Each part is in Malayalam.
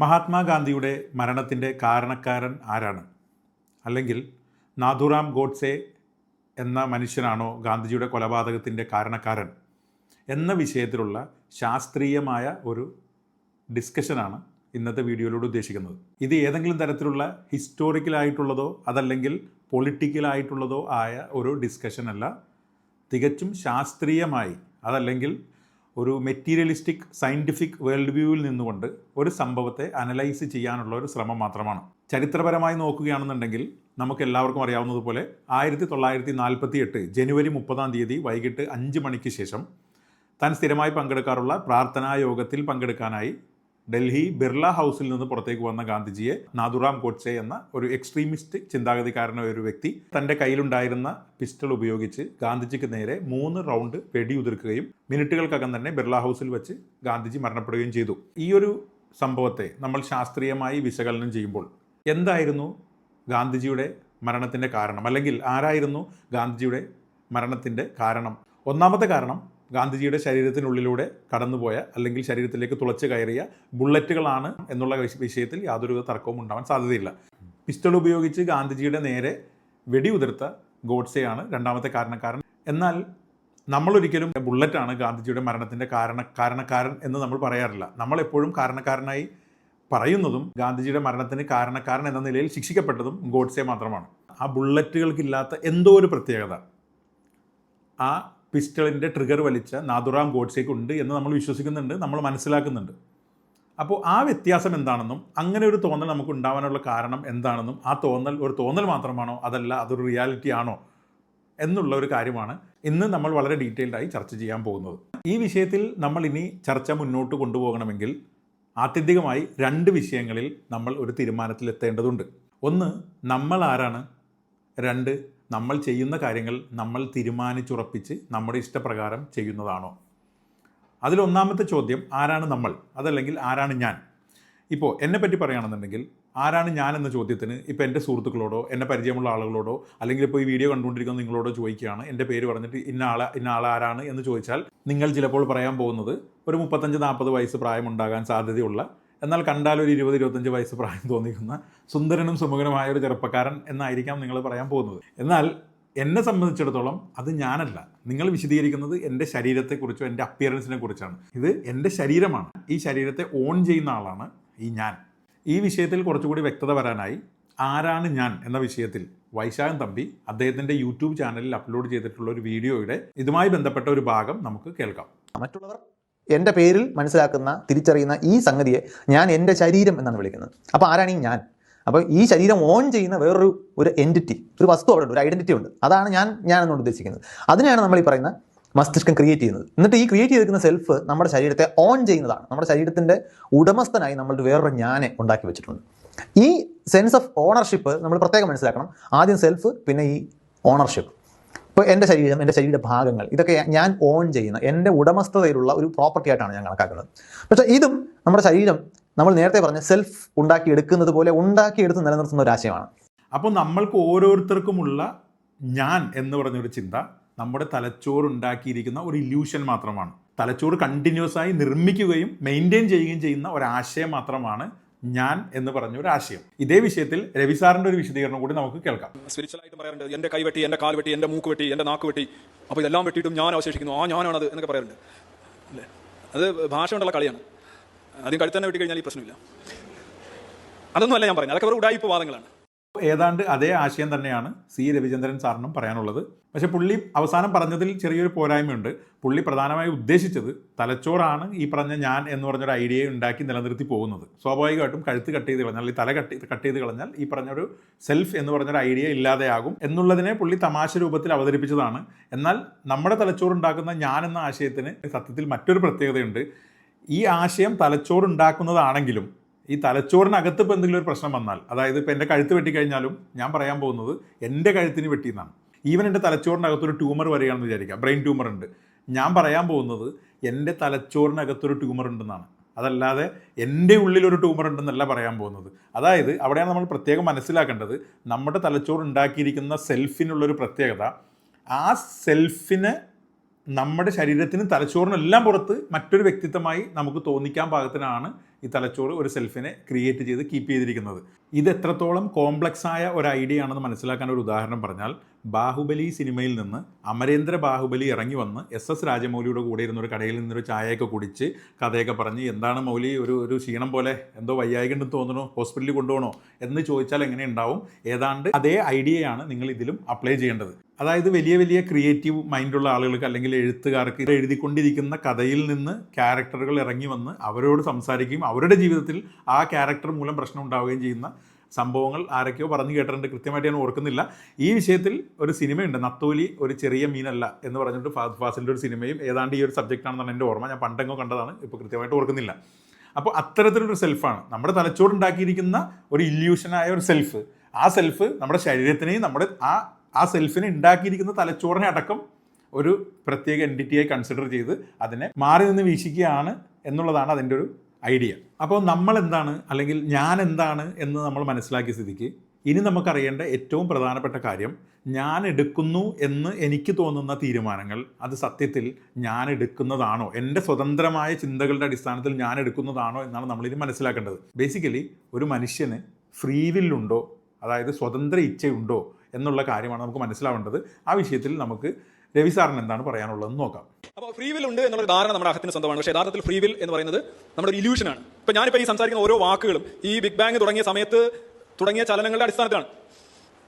മഹാത്മാഗാന്ധിയുടെ മരണത്തിന്റെ കാരണക്കാരൻ ആരാണ്? അല്ലെങ്കിൽ നാഥുറാം ഗോഡ്സെ എന്ന മനുഷ്യനാണോ ഗാന്ധിജിയുടെ കൊലപാതകത്തിന്റെ കാരണക്കാരൻ എന്ന വിഷയത്തിലുള്ള ശാസ്ത്രീയമായ ഒരു ഡിസ്കഷനാണ് ഇന്നത്തെ വീഡിയോയിലൂടെ ഉദ്ദേശിക്കുന്നത്. ഇത് ഏതെങ്കിലും തരത്തിലുള്ള ഹിസ്റ്റോറിക്കലായിട്ടുള്ളതോ അതല്ലെങ്കിൽ പൊളിറ്റിക്കലായിട്ടുള്ളതോ ആയ ഒരു ഡിസ്കഷനല്ല. തികച്ചും ശാസ്ത്രീയമായി അതല്ലെങ്കിൽ ഒരു മെറ്റീരിയലിസ്റ്റിക് സയന്റിഫിക് വേൾഡ് വ്യൂവിൽ നിന്നുകൊണ്ട് ഒരു സംഭവത്തെ അനലൈസ് ചെയ്യാനുള്ള ഒരു ശ്രമം മാത്രമാണ്. ചരിത്രപരമായി നോക്കുകയാണെന്നുണ്ടെങ്കിൽ നമുക്ക് എല്ലാവർക്കും അറിയാവുന്നതുപോലെ ആയിരത്തി തൊള്ളായിരത്തി നാൽപ്പത്തി എട്ട് ജനുവരി മുപ്പതാം തീയതി വൈകിട്ട് അഞ്ച് മണിക്ക് ശേഷം താൻ സ്ഥിരമായി പങ്കെടുക്കാറുള്ള പ്രാർത്ഥനാ യോഗത്തിൽ പങ്കെടുക്കാനായി ഡൽഹി ബിർള ഹൗസിൽ നിന്ന് പുറത്തേക്ക് വന്ന ഗാന്ധിജിയെ നാഥുറാം ഗോഡ്സെ എന്ന ഒരു എക്സ്ട്രീമിസ്റ്റ് ചിന്താഗതിക്കാരനായ ഒരു വ്യക്തി തന്റെ കയ്യിലുണ്ടായിരുന്ന പിസ്റ്റൾ ഉപയോഗിച്ച് ഗാന്ധിജിക്ക് നേരെ മൂന്ന് റൗണ്ട് വെടിയുതിർക്കുകയും മിനിറ്റുകൾക്കകം തന്നെ ബിർള ഹൗസിൽ വെച്ച് ഗാന്ധിജി മരണപ്പെടുകയും ചെയ്തു. ഈ ഒരു സംഭവത്തെ നമ്മൾ ശാസ്ത്രീയമായി വിശകലനം ചെയ്യുമ്പോൾ എന്തായിരുന്നു ഗാന്ധിജിയുടെ മരണത്തിന്റെ കാരണം? അല്ലെങ്കിൽ ആരായിരുന്നു ഗാന്ധിജിയുടെ മരണത്തിന്റെ കാരണം? ഒന്നാമത്തെ കാരണം ഗാന്ധിജിയുടെ ശരീരത്തിനുള്ളിലൂടെ കടന്നുപോയ അല്ലെങ്കിൽ ശരീരത്തിലേക്ക് തുളച്ച് കയറിയ ബുള്ളറ്റുകളാണ് എന്നുള്ള വിഷയത്തിൽ യാതൊരു തർക്കവും ഉണ്ടാവാൻ സാധ്യതയില്ല. പിസ്റ്റൾ ഉപയോഗിച്ച് ഗാന്ധിജിയുടെ നേരെ വെടിയുതിർത്ത ഗോഡ്സെയാണ് രണ്ടാമത്തെ കാരണക്കാരൻ. എന്നാൽ നമ്മളൊരിക്കലും ബുള്ളറ്റാണ് ഗാന്ധിജിയുടെ മരണത്തിന്റെ കാരണ കാരണക്കാരൻ എന്ന് നമ്മൾ പറയാറില്ല. നമ്മളെപ്പോഴും കാരണക്കാരനായി പറയുന്നതും ഗാന്ധിജിയുടെ മരണത്തിന് കാരണക്കാരൻ എന്ന നിലയിൽ ശിക്ഷിക്കപ്പെട്ടതും ഗോഡ്സെ മാത്രമാണ്. ആ ബുള്ളറ്റുകൾക്കില്ലാത്ത എന്തോ ഒരു പ്രത്യേകത. ആ പിസ്റ്റളിന്റെ ട്രിഗർ വലിച്ച നാദുറാം ഗോഡ്സേക്ക് ഉണ്ട് എന്ന് നമ്മൾ വിശ്വസിക്കുന്നുണ്ട് നമ്മൾ മനസ്സിലാക്കുന്നുണ്ട്. അപ്പോൾ ആ വ്യത്യാസം എന്താണെന്നും അങ്ങനെ ഒരു തോന്നൽ നമുക്ക് ഉണ്ടാവാനുള്ള കാരണം എന്താണെന്നും ആ തോന്നൽ ഒരു തോന്നൽ മാത്രമാണോ അതല്ല അതൊരു റിയാലിറ്റി ആണോ എന്നുള്ള ഒരു കാര്യമാണ് ഇന്ന് നമ്മൾ വളരെ ഡീറ്റെയിൽഡായി ചർച്ച ചെയ്യാൻ പോകുന്നത്. ഈ വിഷയത്തിൽ നമ്മൾ ഇനി ചർച്ച മുന്നോട്ട് കൊണ്ടുപോകണമെങ്കിൽ ആത്യന്തികമായി രണ്ട് വിഷയങ്ങളിൽ നമ്മൾ ഒരു തീരുമാനത്തിലെത്തേണ്ടതുണ്ട്. ഒന്ന് നമ്മൾ ആരാണ്? രണ്ട് നമ്മൾ ചെയ്യുന്ന കാര്യങ്ങൾ നമ്മൾ തീരുമാനിച്ചുറപ്പിച്ച് നമ്മുടെ ഇഷ്ടപ്രകാരം ചെയ്യുന്നതാണോ? അതിലൊന്നാമത്തെ ചോദ്യം ആരാണ് നമ്മൾ? അതല്ലെങ്കിൽ ആരാണ് ഞാൻ? ഇപ്പോൾ എന്നെ പറ്റി പറയുകയാണെന്നുണ്ടെങ്കിൽ ആരാണ് ഞാൻ എന്ന ചോദ്യത്തിന് ഇപ്പോൾ എന്റെ സുഹൃത്തുക്കളോടോ എന്നെ പരിചയമുള്ള ആളുകളോടോ അല്ലെങ്കിൽ ഇപ്പോൾ ഈ വീഡിയോ കണ്ടുകൊണ്ടിരിക്കുന്ന നിങ്ങളോടോ ചോദിക്കുകയാണ്. എന്റെ പേര് പറഞ്ഞിട്ട് ഇന്ന ആളെ ഇന്ന ആളാരാണ് എന്ന് ചോദിച്ചാൽ നിങ്ങൾ ചിലപ്പോൾ പറയാൻ പോകുന്നത് ഒരു മുപ്പത്തഞ്ച് നാൽപ്പത് വയസ്സ് പ്രായമുണ്ടാകാൻ സാധ്യതയുള്ള എന്നാൽ കണ്ടാൽ ഒരു ഇരുപത് ഇരുപത്തഞ്ച് വയസ്സ് പ്രായം തോന്നിക്കുന്ന സുന്ദരനും സുമുഖനുമായ ഒരു ചെറുപ്പക്കാരൻ എന്നായിരിക്കാം നിങ്ങൾ പറയാൻ പോകുന്നത്. എന്നാൽ എന്നെ സംബന്ധിച്ചിടത്തോളം അത് ഞാനല്ല. നിങ്ങൾ വിശദീകരിക്കുന്നത് എന്റെ ശരീരത്തെക്കുറിച്ചോ എന്റെ അപ്പിയറൻസിനെ കുറിച്ചാണ് ഇത് എന്റെ ശരീരമാണ്. ഈ ശരീരത്തെ ഓൺ ചെയ്യുന്ന ആളാണ് ഈ ഞാൻ. ഈ വിഷയത്തിൽ കുറച്ചുകൂടി വ്യക്തത വരാനായി ആരാണ് ഞാൻ എന്ന വിഷയത്തിൽ വൈശാഖൻ തമ്പി അദ്ദേഹത്തിന്റെ യൂട്യൂബ് ചാനലിൽ അപ്ലോഡ് ചെയ്തിട്ടുള്ള ഒരു വീഡിയോയുടെ ഇതുമായി ബന്ധപ്പെട്ട ഒരു ഭാഗം നമുക്ക് കേൾക്കാം. മറ്റുള്ളവർ എന്റെ പേരിൽ മനസ്സിലാക്കുന്ന തിരിച്ചറിയുന്ന ഈ സംഗതിയെ ഞാൻ എന്റെ ശരീരം എന്നാണ് വിളിക്കുന്നത്. അപ്പോൾ ആരാണ് ഈ ഞാൻ? അപ്പോൾ ഈ ശരീരം ഓൺ ചെയ്യുന്ന വേറൊരു ഒരു എന്റിറ്റി ഒരു വസ്തു അവിടെ ഉണ്ട് ഒരു ഐഡന്റിറ്റി ഉണ്ട്. അതാണ് ഞാൻ ഞാൻ എന്നുകൊണ്ട് ഉദ്ദേശിക്കുന്നത്. അതിനെയാണ് നമ്മൾ ഈ പറയുന്ന മസ്തിഷ്കം ക്രിയേറ്റ് ചെയ്യുന്നത്. എന്നിട്ട് ഈ ക്രിയേറ്റ് ചെയ്തിരിക്കുന്ന സെൽഫ് നമ്മുടെ ശരീരത്തെ ഓൺ ചെയ്യുന്നതാണ്. നമ്മുടെ ശരീരത്തിന്റെ ഉടമസ്ഥനായി നമ്മൾ വേറൊരു ഞാനെ ഉണ്ടാക്കി വെച്ചിട്ടുണ്ട്. ഈ സെൻസ് ഓഫ് ഓണർഷിപ്പ് നമ്മൾ പ്രത്യേകം മനസ്സിലാക്കണം. ആദ്യം സെൽഫ് പിന്നെ ഈ ഓണർഷിപ്പ് ഇപ്പോൾ എന്റെ ശരീരം എന്റെ ശരീര ഭാഗങ്ങൾ ഇതൊക്കെ ഞാൻ ഓൺ ചെയ്യുന്ന എന്റെ ഉടമസ്ഥതയിലുള്ള ഒരു പ്രോപ്പർട്ടി ആയിട്ടാണ് ഞാൻ കണക്കാക്കുന്നത്. പക്ഷേ ഇതും നമ്മുടെ ശരീരം നമ്മൾ നേരത്തെ പറഞ്ഞ സെൽഫ് ഉണ്ടാക്കിയെടുക്കുന്നത് പോലെ ഉണ്ടാക്കിയെടുത്ത് നിലനിർത്തുന്ന ഒരു ആശയമാണ്. അപ്പോൾ നമ്മൾക്ക് ഓരോരുത്തർക്കുമുള്ള ഞാൻ എന്ന് പറഞ്ഞൊരു ചിന്ത നമ്മുടെ തലച്ചോറ് ഉണ്ടാക്കിയിരിക്കുന്ന ഒരു ഇല്യൂഷൻ മാത്രമാണ്. തലച്ചോറ് കണ്ടിന്യൂസ് ആയി നിർമ്മിക്കുകയും മെയിന്റെയിൻ ചെയ്യുകയും ചെയ്യുന്ന ഒരാശയം മാത്രമാണ് ഞാൻ എന്ന് പറഞ്ഞ ഒരു ആശയം. ഇതേ വിഷയത്തിൽ രവി സാറിന്റെ ഒരു വിശദീകരണം കൂടി നമുക്ക് കേൾക്കാം. സ്പിരിച്വൽ ആയിട്ട് പറയാറുണ്ട് എന്റെ കൈ വെട്ടി എന്റെ കാൽ വെട്ടി എന്റെ മൂക്ക് വെട്ടി എന്റെ നാക്ക് വെട്ടി അപ്പോൾ ഇതെല്ലാം വെട്ടിയിട്ടും ഞാൻ അവശേഷിക്കുന്നു ആ ഞാനാണത് എന്നൊക്കെ പറയാറുണ്ട്. അല്ലേ? അത് ഭാഷ കൊണ്ടുള്ള കളിയാണ്. ആദ്യം കഴുത്തന്നെ വെട്ടി കഴിഞ്ഞാൽ ഈ പ്രശ്നമില്ല. അതൊന്നും അല്ല ഞാൻ പറയുന്നത്. അതൊക്കെ ഒരു ഉടായിപ്പ് വാദങ്ങളാണ്. ഏതാണ്ട് അതേ ആശയം തന്നെയാണ് സി. രവിചന്ദ്രൻ സാറിനും പറയാനുള്ളത്. പക്ഷെ പുള്ളി അവസാനം പറഞ്ഞതിൽ ചെറിയൊരു പോരായ്മയുണ്ട്. പുള്ളി പ്രധാനമായി ഉദ്ദേശിച്ചത് തലച്ചോറാണ് ഈ പറഞ്ഞ ഞാൻ എന്ന് പറഞ്ഞൊരു ഐഡിയ ഉണ്ടാക്കി നിലനിർത്തി പോകുന്നത്. സ്വാഭാവികമായിട്ടും കഴുത്ത് കട്ട് ചെയ്ത് കളഞ്ഞാൽ തല കട്ട് കട്ട് ചെയ്ത് കളഞ്ഞാൽ ഈ പറഞ്ഞൊരു സെൽഫ് എന്ന് പറഞ്ഞൊരു ഐഡിയ ഇല്ലാതെയാകും എന്നുള്ളതിനെ പുള്ളി തമാശ രൂപത്തിൽ അവതരിപ്പിച്ചതാണ്. എന്നാൽ നമ്മുടെ തലച്ചോറ് ഉണ്ടാക്കുന്ന ഞാൻ എന്ന ആശയത്തിന് സത്യത്തിൽ മറ്റൊരു പ്രത്യേകതയുണ്ട്. ഈ ആശയം തലച്ചോറ് ഉണ്ടാക്കുന്നതാണെങ്കിലും ഈ തലച്ചോറിനകത്ത് ഇപ്പോൾ എന്തെങ്കിലും ഒരു പ്രശ്നം വന്നാൽ അതായത് ഇപ്പോൾ എന്റെ കഴുത്ത് വെട്ടിക്കഴിഞ്ഞാലും ഞാൻ പറയാൻ പോകുന്നത് എന്റെ കഴുത്തിന് വെട്ടിയെന്നാണ്. ഈവൻ എന്റെ തലച്ചോറിനകത്തൊരു ട്യൂമർ വരികയാണെന്ന് വിചാരിക്കാം. ബ്രെയിൻ ട്യൂമർ ഉണ്ട്. ഞാൻ പറയാൻ പോകുന്നത് എന്റെ തലച്ചോറിനകത്തൊരു ട്യൂമർ ഉണ്ടെന്നാണ്. അതല്ലാതെ എന്റെ ഉള്ളിലൊരു ട്യൂമർ ഉണ്ടെന്നല്ല പറയാൻ പോകുന്നത്. അതായത് അവിടെയാണ് നമ്മൾ പ്രത്യേകം മനസ്സിലാക്കേണ്ടത്. നമ്മുടെ തലച്ചോറ് ഉണ്ടാക്കിയിരിക്കുന്ന സെൽഫിനുള്ളൊരു പ്രത്യേകത ആ സെൽഫിന് നമ്മുടെ ശരീരത്തിനും തലച്ചോറിനെല്ലാം പുറത്ത് മറ്റൊരു വ്യക്തിത്വമായി നമുക്ക് തോന്നിക്കാൻ പാകത്തിനാണ് ഈ തലച്ചോറ് ഒരു സെൽഫിനെ ക്രിയേറ്റ് ചെയ്ത് കീപ്പ് ചെയ്തിരിക്കുന്നത്. ഇത് എത്രത്തോളം കോംപ്ലക്സ് ആയ ഒരു ഐഡിയ ആണെന്ന് മനസ്സിലാക്കാൻ ഒരു ഉദാഹരണം പറഞ്ഞാൽ ബാഹുബലി സിനിമയിൽ നിന്ന് അമരേന്ദ്ര ബാഹുബലി ഇറങ്ങി വന്ന് എസ് എസ് രാജമൗലിയുടെ കൂടെ ഇരുന്ന ഒരു കടയിൽ നിന്നൊരു ചായയൊക്കെ കുടിച്ച് കഥയൊക്കെ പറഞ്ഞ് എന്താണ് മൗലി ഒരു ഒരു ക്ഷീണം പോലെ എന്തോ വയ്യായികണ്ടെന്ന് തോന്നണോ ഹോസ്പിറ്റലിൽ കൊണ്ടുപോകണോ എന്ന് ചോദിച്ചാൽ എങ്ങനെ ഉണ്ടാവും? ഏതാണ്ട് അതേ ഐഡിയയാണ് നിങ്ങൾ ഇതിലും അപ്ലൈ ചെയ്യേണ്ടത്. അതായത് വലിയ വലിയ ക്രിയേറ്റീവ് മൈൻഡുള്ള ആളുകൾക്ക് അല്ലെങ്കിൽ എഴുത്തുകാർക്ക് ഇത് എഴുതിക്കൊണ്ടിരിക്കുന്ന കഥയിൽ നിന്ന് ക്യാരക്ടറുകൾ ഇറങ്ങി വന്ന് അവരോട് സംസാരിക്കുകയും അവരുടെ ജീവിതത്തിൽ ആ ക്യാരക്ടർ മൂലം പ്രശ്നം ഉണ്ടാവുകയും ചെയ്യുന്ന സംഭവങ്ങൾ ആരൊക്കെയോ പറഞ്ഞു കേട്ടിട്ടുണ്ട് കൃത്യമായിട്ട് ഞാൻ ഓർക്കുന്നില്ല. ഈ വിഷയത്തിൽ ഒരു സിനിമയുണ്ട് നത്തോലി ഒരു ചെറിയ മീനല്ല എന്ന് പറഞ്ഞിട്ട് ഫാസിലിന്റെ ഒരു സിനിമയും ഏതാണ്ട് ഈ ഒരു സബ്ജക്റ്റ് ആണെന്നാണ് എന്റെ ഓർമ്മ. ഞാൻ പണ്ടെങ്ങോ കണ്ടതാണ് ഇപ്പോൾ കൃത്യമായിട്ട് ഓർക്കുന്നില്ല. അപ്പോൾ അത്തരത്തിലൊരു സെൽഫാണ് നമ്മുടെ തലച്ചോറുണ്ടാക്കിയിരിക്കുന്ന ഒരു ഇല്യൂഷനായ ഒരു സെൽഫ് ആ സെൽഫ് നമ്മുടെ ശരീരത്തിനെയും നമ്മുടെ ആ ആ സെൽഫിനെ ഉണ്ടാക്കിയിരിക്കുന്ന തലച്ചോറിനെ അടക്കം ഒരു പ്രത്യേക എന്റിറ്റിയായി കൺസിഡർ ചെയ്ത് അതിനെ മാറി നിന്ന് വീക്ഷിക്കുകയാണ് എന്നുള്ളതാണ് അതിന്റെ ഒരു ഐഡിയ. അപ്പോൾ നമ്മൾ എന്താണ് അല്ലെങ്കിൽ ഞാൻ എന്താണ് എന്ന് നമ്മൾ മനസ്സിലാക്കിയ സ്ഥിതിക്ക് ഇനി നമുക്കറിയേണ്ട ഏറ്റവും പ്രധാനപ്പെട്ട കാര്യം ഞാൻ എടുക്കുന്നു എന്ന് എനിക്ക് തോന്നുന്ന തീരുമാനങ്ങൾ അത് സത്യത്തിൽ ഞാൻ എടുക്കുന്നതാണോ എന്റെ സ്വതന്ത്രമായ ചിന്തകളുടെ അടിസ്ഥാനത്തിൽ ഞാൻ എടുക്കുന്നതാണോ എന്നാണ് നമ്മളിനി മനസ്സിലാക്കേണ്ടത്. ബേസിക്കലി ഒരു മനുഷ്യന് ഫ്രീ വില്ലുണ്ടോ അതായത് സ്വതന്ത്ര ഇച്ഛയുണ്ടോ? എന്നുള്ള കാര്യമാണ് നമുക്ക് മനസ്സിലാവേണ്ടത്. ആ വിഷയത്തിൽ നമുക്ക് രവി സാറിന് എന്താണ് പറയാനുള്ളതെന്ന് നോക്കാം. അപ്പോൾ ഫ്രീ വിൽ ഉണ്ട് എന്നുള്ള ധാരണ നമ്മുടെ അഹത്തിന് സ്വന്തമാണ്. പക്ഷേ യഥാർത്ഥത്തിൽ ഫ്രീ വിൽ എന്ന് പറയുന്നത് നമ്മുടെ ഒരു ഇല്യൂഷനാണ് ഇപ്പൊ ഞാനിപ്പോൾ ഈ സംസാരിക്കുന്ന ഓരോ വാക്കുകളും ഈ ബിഗ് ബാങ് തുടങ്ങിയ സമയത്ത് തുടങ്ങിയ ചലനങ്ങളുടെ അടിസ്ഥാനത്തിലാണ്.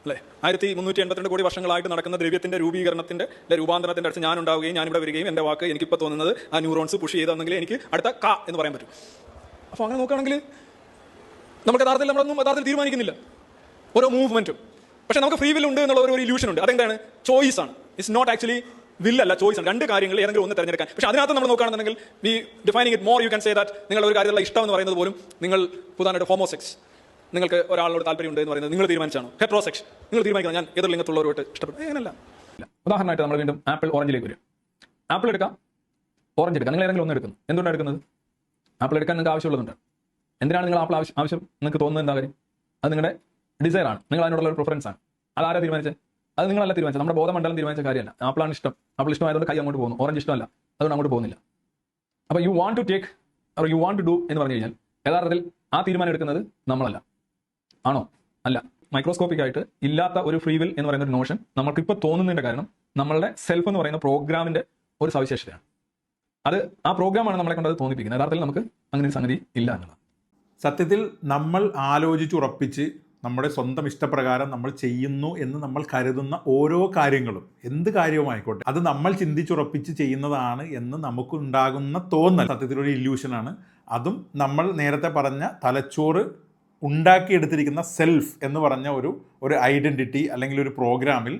അല്ലേ? ആയിരത്തി മുന്നൂറ്റി എൺപത്തിരണ്ട് കോടി വർഷങ്ങളായിട്ട് നടക്കുന്ന ദ്രവ്യത്തിന്റെ രൂപീകരണത്തിന്റെ അല്ലെ രൂപാന്തരത്തിന്റെ അടുത്ത് ഞാൻ ഉണ്ടാവുകയും ഞാനിവിടെ വരികയും എന്റെ വാക്ക് എനിക്കിപ്പോൾ തോന്നുന്നത് ആ ന്യൂറോൺസ് പുഷ് ചെയ്തെന്നെങ്കിൽ എനിക്ക് അടുത്ത ക എന്ന് പറയാൻ പറ്റും. അപ്പോൾ അങ്ങനെ നോക്കുകയാണെങ്കിൽ നമുക്ക് യഥാർത്ഥത്തിൽ നമ്മളൊന്നും യഥാർത്ഥത്തിൽ തീരുമാനിക്കുന്നില്ല. ഓരോ മൂവ്മെന്റും പക്ഷെ നമുക്ക് ഫ്രീ വിൽ ഉണ്ട് എന്നുള്ള ഒരു ഇല്യൂഷൻ ഉണ്ട്. അതെന്താണ്? ചോയ്സ് ആണ്. ഇറ്റ്സ് നോട്ട് ആക്ച്വലി വില്ലല്ല ചോയ്സ് ആണ്. രണ്ട് കാര്യങ്ങൾ ഏതെങ്കിലും ഒന്ന് തിരഞ്ഞെടുക്കാൻ. പക്ഷേ അതിനകത്ത് നമ്മൾ നോക്കുകയാണെന്നുണ്ടെങ്കിൽ we defining it more you can say that നിങ്ങൾ ഒരു കാര്യത്തിലുള്ള ഇഷ്ടം എന്ന് പറയുന്നത് പോലും നിങ്ങൾ പുതാനായിട്ട് ഹോമോസെക്സ് നിങ്ങൾക്ക് ഒരാളോട് താല്പര്യമുണ്ട് എന്ന് പറയുന്നത് നിങ്ങൾ തീരുമാനിച്ചാണോ? ഹെട്രോസെക്സ് നിങ്ങൾ തീരുമാനിക്കണം. ഞാൻ എതിർ ലിംഗത്തുള്ളവരോട് ഇഷ്ടപ്പെടും. അങ്ങനല്ല ഉദാഹരണമായിട്ട് നമ്മൾ വീണ്ടും ആപ്പിൾ ഓറഞ്ചിലേക്ക് വരും. ആപ്പിൾ എടുക്കാം. ഓറഞ്ച് എടുക്കാം. നിങ്ങൾ ഏതെങ്കിലും ഒന്ന് എടുക്കുന്നു. എന്തുകൊണ്ടാണ് എടുക്കുന്നത്? ആപ്പിൾ എടുക്കാൻ നിങ്ങൾക്ക് ആവശ്യമുള്ളതുണ്ട്. എന്തിനാണ് നിങ്ങൾ ആപ്പിൾ ആവശ്യം ആവശ്യം നിങ്ങൾക്ക് തോന്നുന്നത്? എന്താ കാര്യം? അത് നിങ്ങളുടെ ഡിസൈറാണ് നിങ്ങൾ അതിനോടുള്ള ഒരു പ്രിഫറൻസ് ആണ്. അത് ആരാ തീരുമാനിച്ചത്? അത് നിങ്ങളല്ല തീരുമാനിച്ചത്. നമ്മുടെ ബോധമണ്ഡലം തീരുമാനിച്ച കാര്യമല്ല. ആപ്പിളാണ് ഇഷ്ടം. ആപ്പിൾ ഇഷ്ടമായതുകൊണ്ട് കൈ അങ്ങോട്ട് പോകുന്നു. ഓറഞ്ച് ഇഷ്ടമല്ല. അതുകൊണ്ട് അങ്ങോട്ട് പോകുന്നില്ല. അപ്പോൾ you want to take or you want to do എന്ന് പറഞ്ഞു കഴിഞ്ഞാൽ യഥാർത്ഥത്തിൽ ആ തീരുമാനം എടുക്കുന്നത് നമ്മളല്ല. ആണോ? അല്ല. മൈക്രോസ്കോപ്പിക് ആയിട്ട് ഇല്ലാത്ത ഒരു ഫ്രീ വിൽ എന്ന് പറയുന്ന ഒരു നോഷൻ നമ്മൾക്ക് ഇപ്പോൾ തോന്നുന്നതിന്റെ കാരണം നമ്മളുടെ സെൽഫ് എന്ന് പറയുന്ന പ്രോഗ്രാമിന്റെ ഒരു സവിശേഷതയാണ്. അത് ആ പ്രോഗ്രാമാണ് നമ്മളെ കൊണ്ട് അത് തോന്നിപ്പിക്കുന്നത്. യഥാർത്ഥത്തിൽ നമുക്ക് അങ്ങനെ ഒരു സംഗതി ഇല്ല എന്നുള്ളത് സത്യത്തിൽ നമ്മൾ ആലോചിച്ചുറപ്പിച്ച് നമ്മുടെ സ്വന്തം ഇഷ്ടപ്രകാരം നമ്മൾ ചെയ്യുന്നു എന്ന് നമ്മൾ കരുതുന്ന ഓരോ കാര്യങ്ങളും എന്ത് കാര്യവുമായിക്കോട്ടെ അത് നമ്മൾ ചിന്തിച്ചുറപ്പിച്ച് ചെയ്യുന്നതാണ് എന്ന് നമുക്കുണ്ടാകുന്ന തോന്നൽ. സത്യത്തിലൊരു ഇല്യൂഷനാണ് അതും നമ്മൾ നേരത്തെ പറഞ്ഞ തലച്ചോറ് ഉണ്ടാക്കിയെടുത്തിരിക്കുന്ന സെൽഫ് എന്ന് പറഞ്ഞ ഒരു ഒരു ഐഡന്റിറ്റി അല്ലെങ്കിൽ ഒരു പ്രോഗ്രാമിൽ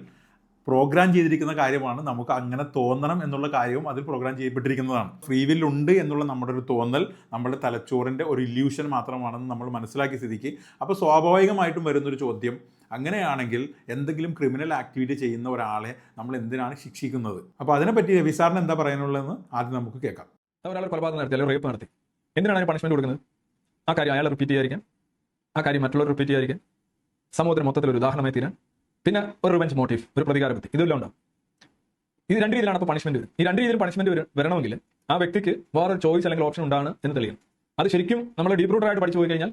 പ്രോഗ്രാം ചെയ്തിരിക്കുന്ന കാര്യമാണ് നമുക്ക് അങ്ങനെ തോന്നണം എന്നുള്ള കാര്യവും അതിൽ പ്രോഗ്രാം ചെയ്യപ്പെട്ടിരിക്കുന്നതാണ്. ഫ്രീ വിൽ ഉണ്ട് എന്നുള്ള നമ്മുടെ ഒരു തോന്നൽ നമ്മുടെ തലച്ചോറിന്റെ ഒരു ഇല്യൂഷൻ മാത്രമാണെന്ന് നമ്മൾ മനസ്സിലാക്കി സ്ഥിതിക്ക് അപ്പോൾ സ്വാഭാവികമായിട്ടും വരുന്നൊരു ചോദ്യം അങ്ങനെയാണെങ്കിൽ എന്തെങ്കിലും ക്രിമിനൽ ആക്ടിവിറ്റി ചെയ്യുന്ന ഒരാളെ നമ്മൾ എന്തിനാണ് ശിക്ഷിക്കുന്നത്? അപ്പോൾ അതിനെപ്പറ്റി സാറിന് എന്താ പറയാനുള്ളതെന്ന് ആദ്യം നമുക്ക് കേൾക്കാം. ഒരാൾ കൊലപാതകം നടത്തി അല്ലെങ്കിൽ റേപ്പ് നടത്തി. എന്തിനാണ് അതിന് പണിഷ്മെന്റ് കൊടുക്കുന്നത്? ആ കാര്യം അയാൾ റിപ്പീറ്റ് ചെയ്യാതിരിക്കാൻ ആ കാര്യം മറ്റുള്ളവർ റിപ്പീറ്റ് ചെയ്യാതിരിക്കാൻ സമൂഹത്തിന് മൊത്തത്തിൽ ഒരു ഉദാഹരണമായി തീരാൻ. പിന്നെ ഒരു റിവെഞ്ച് മോട്ടീവ് ഒരു പ്രതികാര ബുദ്ധി. ഇതെല്ലാം ഉണ്ടാവും. ഇത് രണ്ട് രീതിയിലാണ് അപ്പോൾ പണിഷ്മെന്റ് ഈ രണ്ട് രീതിയിൽ പണിഷ്മെന്റ് വരണമെങ്കിൽ ആ വ്യക്തിക്ക് വേറൊരു ചോയ്സ് അല്ലെങ്കിൽ ഓപ്ഷൻ ഉണ്ടാണ് എന്ന് തെളിയണം. അത് ശരിക്കും നമ്മൾ ഡീപ് റൂട്ടറായിട്ട് പഠിച്ചു പോയി കഴിഞ്ഞാൽ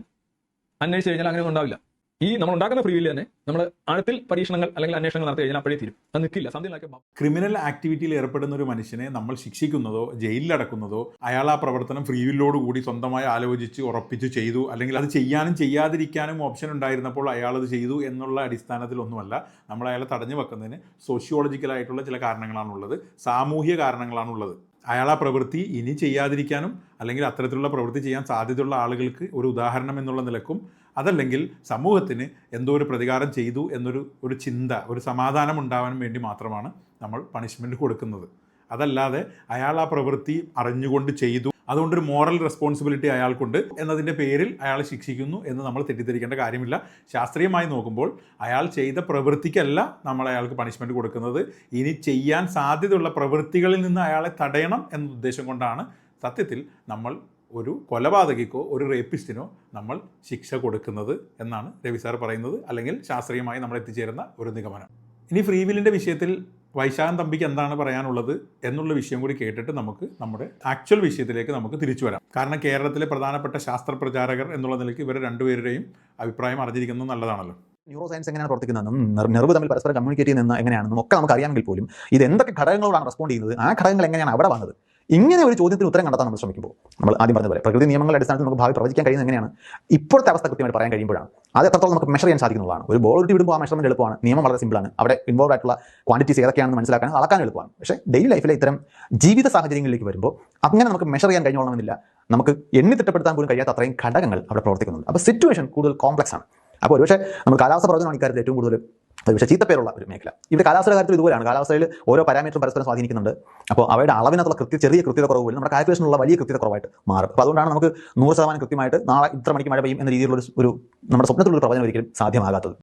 അന്വേഷിച്ച് കഴിഞ്ഞാൽ അങ്ങനെയൊന്നും ഉണ്ടാവില്ല. ഈ നമ്മൾ ഉണ്ടാക്കുന്ന ഫ്രീ വില്ല് തന്നെ നമ്മൾ ആഴത്തിൽ പരീക്ഷണങ്ങൾ അല്ലെങ്കിൽ അന്വേഷണങ്ങൾ നടത്തി കഴിഞ്ഞാൽ അപ്പോഴേ തീരും. അത് നിൽക്കില്ല ലൈക്ക് ക്രിമിനൽ ആക്ടിവിറ്റിയിൽ ഏർപ്പെടുന്ന ഒരു മനുഷ്യനെ നമ്മൾ ശിക്ഷിക്കുന്നതോ ജയിലിലടക്കുന്നതോ അയാൾ ആ പ്രവർത്തനം ഫ്രീ വില്ലോട് കൂടി സ്വന്തമായി ആലോചിച്ച് ഉറപ്പിച്ച് ചെയ്തു അല്ലെങ്കിൽ അത് ചെയ്യാനും ചെയ്യാതിരിക്കാനും ഓപ്ഷൻ ഉണ്ടായിരുന്നപ്പോൾ അയാൾ അത് ചെയ്തു എന്നുള്ള അടിസ്ഥാനത്തിലൊന്നുമല്ല നമ്മൾ അയാളെ തടഞ്ഞു വെക്കുന്നതിന് സോഷ്യോളജിക്കലായിട്ടുള്ള ചില കാരണങ്ങളാണുള്ളത്. സാമൂഹ്യ കാരണങ്ങളാണുള്ളത്. അയാൾ ആ പ്രവൃത്തി ഇനി ചെയ്യാതിരിക്കാനും അല്ലെങ്കിൽ അത്തരത്തിലുള്ള പ്രവൃത്തി ചെയ്യാൻ സാധ്യതയുള്ള ആളുകൾക്ക് ഒരു ഉദാഹരണം എന്നുള്ള നിലക്കും അതല്ലെങ്കിൽ സമൂഹത്തിന് എന്തോ ഒരു പ്രതികാരം ചെയ്തു എന്നൊരു ഒരു ചിന്ത ഒരു സമാധാനം ഉണ്ടാവാൻ വേണ്ടി മാത്രമാണ് നമ്മൾ പണിഷ്മെന്റ് കൊടുക്കുന്നത്. അതല്ലാതെ അയാൾ ആ പ്രവൃത്തി അറിഞ്ഞുകൊണ്ട് ചെയ്തു. അതുകൊണ്ടൊരു മോറൽ റെസ്പോൺസിബിലിറ്റി അയാൾക്കുണ്ട് എന്നതിന്റെ പേരിൽ അയാളെ ശിക്ഷിക്കുന്നു എന്ന് നമ്മൾ തെറ്റിദ്ധരിക്കേണ്ട കാര്യമില്ല. ശാസ്ത്രീയമായി നോക്കുമ്പോൾ അയാൾ ചെയ്ത പ്രവൃത്തിക്കല്ല നമ്മൾ അയാൾക്ക് പണിഷ്മെന്റ് കൊടുക്കുന്നത്. ഇനി ചെയ്യാൻ സാധ്യതയുള്ള പ്രവൃത്തികളിൽ നിന്ന് അയാളെ തടയണം എന്ന ഉദ്ദേശം കൊണ്ടാണ് സത്യത്തിൽ നമ്മൾ ഒരു കൊലപാതകിക്കോ ഒരു റേപ്പിസ്റ്റിനോ നമ്മൾ ശിക്ഷ കൊടുക്കുന്നത് എന്നാണ് രവി സാർ പറയുന്നത്. അല്ലെങ്കിൽ ശാസ്ത്രീയമായി നമ്മൾ എത്തിച്ചേരുന്ന ഒരു നിഗമനം. ഇനി ഫ്രീ വില്ലിന്റെ വിഷയത്തിൽ വൈശാഖൻ തമ്പിക്ക് എന്താണ് പറയാനുള്ളത് എന്നുള്ള വിഷയം കൂടി കേട്ടിട്ട് നമുക്ക് നമ്മുടെ ആക്ച്വൽ വിഷയത്തിലേക്ക് നമുക്ക് തിരിച്ചു വരാം. കാരണം കേരളത്തിലെ പ്രധാനപ്പെട്ട ശാസ്ത്ര പ്രചാരകർ എന്നുള്ള നിലയ്ക്ക് ഇവരെ രണ്ടുപേരുടെയും അഭിപ്രായം അറിഞ്ഞിരിക്കുന്നത് നല്ലതാണല്ലോ. ന്യൂറോ സയൻസ് എങ്ങനെയാണ് പ്രവർത്തിക്കുന്നതെന്നും നെർവ് തമ്മിൽ പരസ്പരം കമ്മ്യൂണിക്കേറ്റ് ചെയ്യുന്ന എങ്ങനെയാണെന്നും ഒക്കെ നമുക്ക് അറിയാമെങ്കിൽ പോലും ഇത് എന്തൊക്കെ ഘടകങ്ങളോടാണ് റെസ്പോണ്ട് ചെയ്യുന്നത്? ആ ഘടകങ്ങൾ എങ്ങനെയാണ് അവിടെ വന്നത്? ഇങ്ങനെ ഒരു ചോദ്യത്തിന് ഉത്തരം കണ്ടെത്താൻ നമ്മൾ ശ്രമിക്കുമ്പോൾ നമ്മൾ ആദ്യം പറഞ്ഞ പോലെ പ്രകൃതി നിയമങ്ങളുടെ അടിസ്ഥാനത്തിൽ നമുക്ക് ഭാവി പ്രവചിക്കാൻ കഴിയുന്നത് എങ്ങനെയാണ്? ഇപ്പോഴത്തെ അവസ്ഥ കൃത്യമായിട്ട് പറയാൻ കഴിയുമ്പോഴാണ്. അത് എത്രത്തോളം നമുക്ക് മെഷർ ചെയ്യാൻ സാധിക്കുന്നതാണ് ഒരു ബോൾ ഇട്ട് വിടുമ്പോൾ ആ മെഷർമെന്റ് എളുപ്പമാണ്. നിയമം വളരെ സിമ്പിളാണ് അവിടെ ഇൻവോൾവ് ആയിട്ടുള്ള ക്വാണ്ടിറ്റീസ് ഏതൊക്കെയാണെന്ന് മനസ്സിലാക്കാൻ അളക്കാൻ എളുപ്പമാണ്. പക്ഷേ ഡെയിലി ലൈഫിലെ ഇത്തരം ജീവിത സാഹചര്യങ്ങളിലേക്ക് വരുമ്പോൾ അങ്ങനെ നമുക്ക് മെഷർ ചെയ്യാൻ കഴിഞ്ഞോളണമെന്നില്ല. നമുക്ക് എണ്ണി തിട്ടപ്പെടുത്താൻ പോലും കഴിയാത്ത അത്രയും ഘടകങ്ങൾ അവിടെ പ്രവർത്തിക്കുന്നുണ്ട്. അപ്പോൾ സിറ്റുവേഷൻ കൂടുതൽ കോംപ്ലക്സ് ആണ്. അപ്പോൾ ഒരുപക്ഷെ നമ്മൾ കാലാവസ്ഥ പ്രവചനമാണ് ഇക്കാര്യത്തിൽ ഏറ്റവും കൂടുതൽ ഒരുപക്ഷെ ചീത്തപ്പേരുള്ള ഒരു മേഖല. ഇവിടെ കാലാവസ്ഥയുടെ കാര്യത്തിൽ ഇതുപോലെയാണ്. കാലാവസ്ഥയിൽ ഓരോ പാരാമീറ്ററും പരസ്പരം സ്വാധീനിക്കുന്നുണ്ട്. അപ്പോൾ അവയുടെ അളവിനകത്തുള്ള കൃത്യ ചെറിയ കൃത്യത കുറവ് പോലും നമ്മുടെ കാൽക്കുലേഷനുള്ള വലിയ കൃത്യത കുറവായിട്ട് മാറും. അപ്പോൾ അതുകൊണ്ടാണ് നമുക്ക് നൂറ് ശതമാനം കൃത്യമായിട്ട് നാളെ ഇത്ര മണിക്ക് മഴ പെയ്യും എന്ന രീതിയിലുള്ള ഒരു- നമ്മുടെ സ്വപ്നത്തിലുള്ള പ്രവചനം ഒരിക്കലും സാധ്യമാകാത്തത്.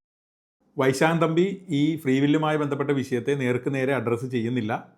വൈശാഖൻ തമ്പി ഈ ഫ്രീ വില്ലുമായി ബന്ധപ്പെട്ട വിഷയത്തെ നേർക്ക് നേരെ അഡ്രസ്സ് ചെയ്യുന്നില്ല.